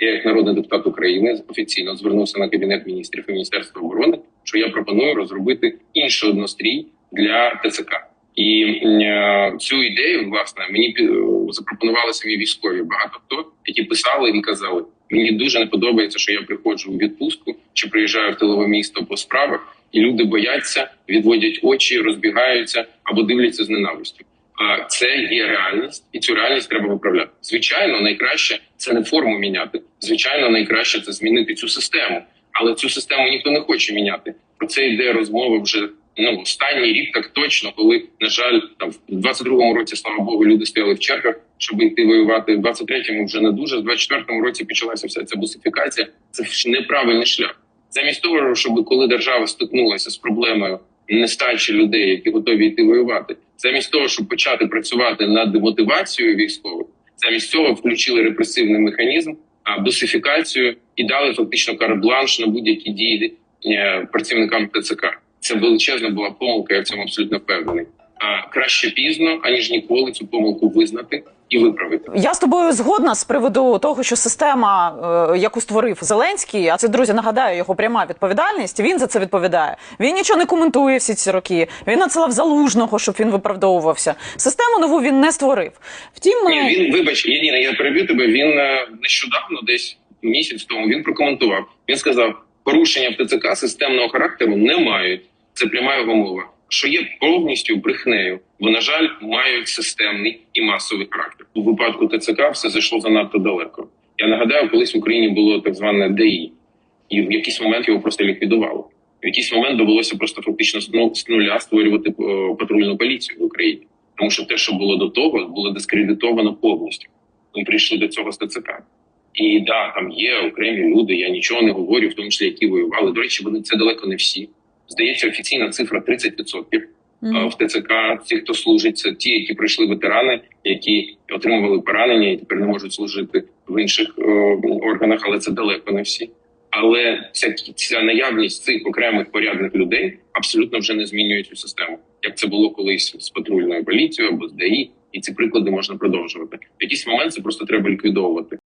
Я, як народний депутат України, офіційно звернувся на кабінет міністрів і міністерства оборони, що я пропоную розробити інший однострій для ТЦК. І е, цю ідею власне мені запропонували самі військові. Багато хто які писали і казали: мені дуже не подобається, що я приходжу у відпустку чи приїжджаю в тилове місто по справах, і люди бояться, відводять очі, розбігаються або дивляться з ненавистю. А це є реальність, і цю реальність треба виправляти. Звичайно, найкраще це не форму міняти. Звичайно, найкраще це змінити цю систему, але цю систему ніхто не хоче міняти. Про це йде розмова вже ну останній рік, так точно, коли на жаль, там в 22-му році, слава Богу, люди стояли в чергах, щоб йти воювати. В 23-му вже не дуже. В 24-му році почалася вся ця бусифікація. Це неправильний шлях. Замість того, щоб коли держава стикнулася з проблемою нестачі людей, які готові йти воювати, замість того, щоб почати працювати над мотивацією військових, замість цього включили репресивний механізм, а бусифікацію і дали фактично карт-бланш на будь-які дії е, працівникам ТЦК. Це величезна була помилка. Я в цьому абсолютно впевнений. А краще пізно аніж ніколи цю помилку визнати і виправити. Я з тобою згодна з приводу того, що система, е, яку створив Зеленський, а це друзі, нагадаю, його пряма відповідальність. Він за це відповідає. Він нічого не коментує всі ці роки. Він надсилав залужного, щоб він виправдовувався. Систему нову він не створив. Втім, Ні, він вибач, Єдина, я переб'ю тебе. Він е, нещодавно, десь місяць тому, він прокоментував. Він сказав, порушення в ТЦК системного характеру не мають. Це пряма його мова. Що є повністю брехнею, бо на жаль, мають системний і масовий характер. У випадку ТЦК все зайшло занадто далеко. Я нагадаю, колись в Україні було так зване ДІ, і в якийсь момент його просто ліквідували. В якийсь момент довелося просто фактично з ну, нуля створювати е, патрульну поліцію в Україні, тому що те, що було до того, було дискредитовано повністю. Ми прийшли до цього з ТЦК. І да, там є окремі люди. Я нічого не говорю, в тому числі які воювали. До речі, вони це далеко не всі. Здається, офіційна цифра 30%. Мгм. Е, в ТЦК. Ті, хто служить, це ті, які пройшли ветерани, які отримували поранення і тепер не можуть служити в інших е, органах, але це далеко не всі. Але ця, ця наявність цих окремих порядних людей абсолютно вже не змінює цю систему, як це було колись з патрульною поліцією або з ДАІ, і ці приклади можна продовжувати. В якийсь момент це просто треба ліквідовувати.